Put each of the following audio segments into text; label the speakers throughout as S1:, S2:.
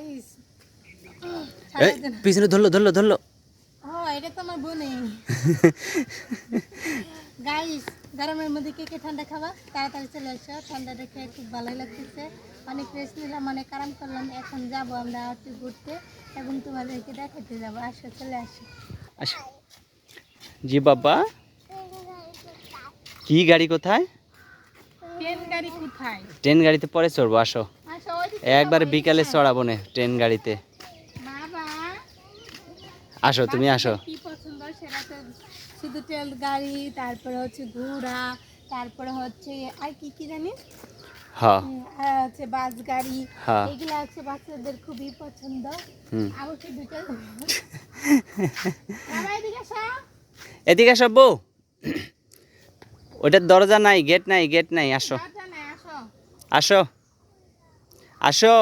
S1: এই পিছনে ধরলো ধরলো ধরলো।
S2: এটা তো আমার বোনে। গাইস গরমের মধ্যে কে কে ঠান্ডা খাবা? তাড়াতাড়ি চলে আসো। ঠান্ডাটা খেয়ে খুব ভালোই লাগতেছে। অনেক রেস্ট নিলাম অনেক আরাম করলাম। এখন যাব আমরা একটু ঘুরতে এবং তোমাদেরকে দেখাতে যাব। আসো চলে আসো।
S1: আসো। জি বাবা। কি গাড়ি কোথায়?
S2: ট্রেন গাড়ি কোথায়?
S1: ট্রেন গাড়িতে পরে চড়বো আসো। একবার বিকালে চড়াবো নে ট্রেন গাড়িতে। আসো তুমি আসো।
S2: কি পছন্দ? সেটা তো শুধু ট্রেন গাড়ি তারপরে হচ্ছে ঘোড়া তারপরে হচ্ছে আর কি কি জানি?
S1: হ্যাঁ
S2: আর হচ্ছে বাস গাড়ি এগুলো হচ্ছে বাচ্চাদের খুবই পছন্দ। দুটো? এদিকে আসো।
S1: এদিকে আসো বউ। ওটার দরজা নাই গেট নাই গেট নাই আসো।
S2: আসো।
S1: আসো।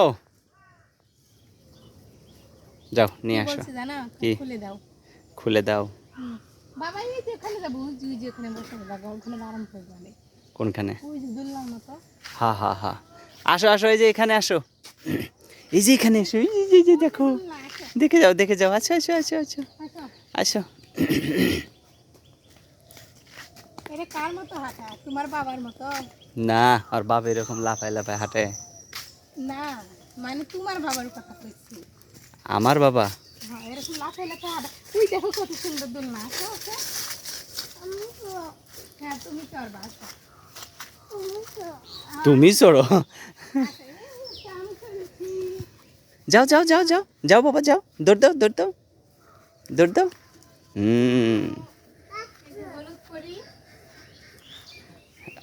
S1: যাও নিয়ে আসো। কি?
S2: খুলে দাও। বাবা
S1: কোনখানে? হা হা হা। আসো আসো এই যে এখানে আসো। এই যে এখানে এসো এই যে, দেখো। দেখে যাও দেখে যাও। আচ্ছা আচ্ছা আচ্ছা আচ্ছা
S2: আসো।
S1: না আর বাপ এরকম লাফায় লাফায় হাঁটে।
S2: না মানে তোমার বাবার কথা কইছি।
S1: আমার বাবা?
S2: হ্যাঁ এরকম লাফাই লাফাই হাঁটা। তুই দেখো কত সুন্দর দোলনা আসো আসো হ্যাঁ তুমি চড়বা আসো।
S1: তুমি চড়ো। যাও যাও যাও যাও। যাও বাবা যাও। দৌড় দাও দৌড় দাও। দৌড় দাও। হুম।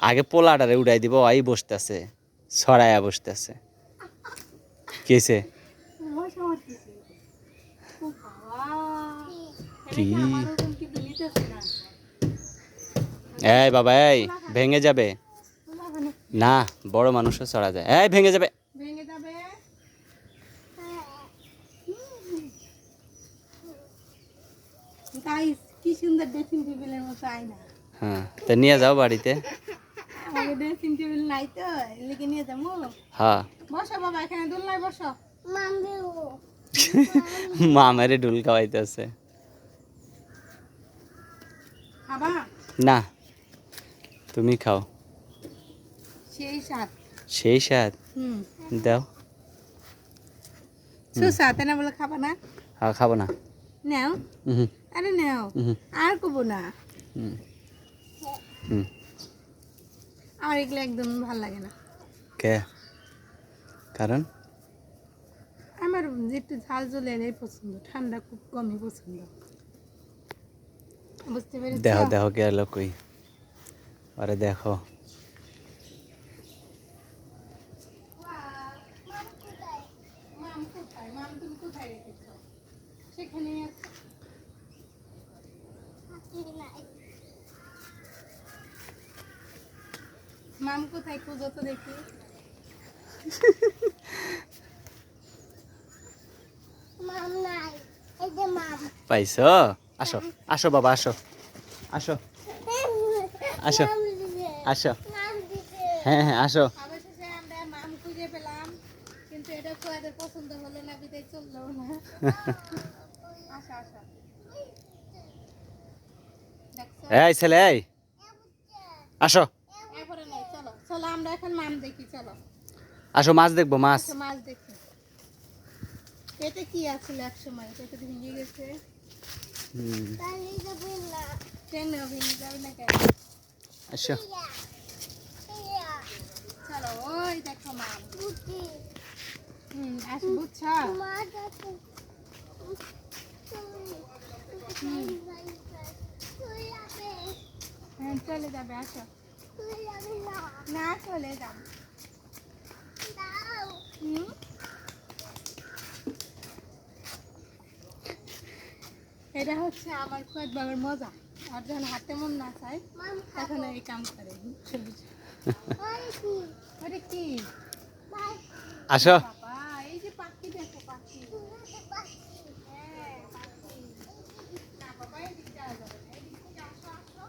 S1: আগে পোলাটারে উড়াই দিব আই বসতেছে ছড়াইয়া বসতেছে। কেছে
S2: এটা
S1: কি? এই বাবা এই ভেঙে যাবে। না বড় মানুষও চড়া যায়। এই ভেঙে যাবে।
S2: ভেঙে যাবে। গাইস কি সুন্দর ড্রেসিং টেবিলের মতো আয়না।
S1: হ্যাঁ তা নিয়ে যাও বাড়িতে।
S2: আমাকে ড্রেসিং টেবিল নাই তো লিখে নিয়ে যাব।
S1: হ্যাঁ।
S2: বসো বাবা এখানে দোলনায় বসো।
S1: মা মেরে ডুল খাওয়াইতেছে না তুমি খাও।
S2: সেই সাত
S1: সেই স্বাদ?
S2: হুম।
S1: দাও।
S2: সুসাত না বলে খাবা না?
S1: হ্যাঁ খাব না।
S2: নাও? আরে নাও আর কবো না।
S1: হুম। হুম।
S2: আমার এগুলো একদম ভালো লাগে না।
S1: কে? কারণ?
S2: আমার একটু ঝাল ঝোল এনে পছন্দ ঠান্ডা খুব কমই পছন্দ। বুঝতে পেরেছি?
S1: দেখো দেখো গেল কই? আরে দেখো।
S2: মাম মাম কোথায় সেখানে আছে। মাম কোথায় খুঁজো তো দেখি
S1: পাইছো? আসো আসো বাবা আসো। আসো আসো আসো। হ্যাঁ হ্যাঁ আসো।
S2: অবশেষে আমরা মাম খুঁজে পেলাম কিন্তু এটা পছন্দ হলো না বিদায় চলল না। আসো আসো।
S1: এই ছেলে এই। আসো
S2: এরপরে নাই চলো চলো আমরা এখন মাম দেখি চলো।
S1: আসো মাছ দেখব মাছ।
S2: মাছ দেখি। কি আছিল এক সময় পেটে ভেঙে গেছে।
S1: হুম,
S2: ট্রেন ভেঙে যাবে না কেন?
S1: আসো।
S2: চলো ওই দেখো মাম হুম আস বুঝছ? হ্যাঁ চলে যাবে আসো। না চলে যাব এটা হচ্ছে আমার খুব বাবার মজা। আর যখন হাতে মন না চায় তখন এই কাম করে। সবুজ। ওটা কি?
S1: আসো
S2: বাবা এই যে পাখি দেখো পাখি হ্যাঁ পাখি না বাবা এদিক যাওয়া যাবে না এদিক থেকে আসো আসো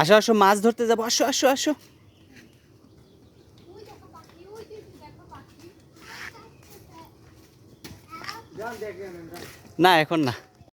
S1: আসো আসো মাছ ধরতে যাব। আসো আসো আসো। না এখন না।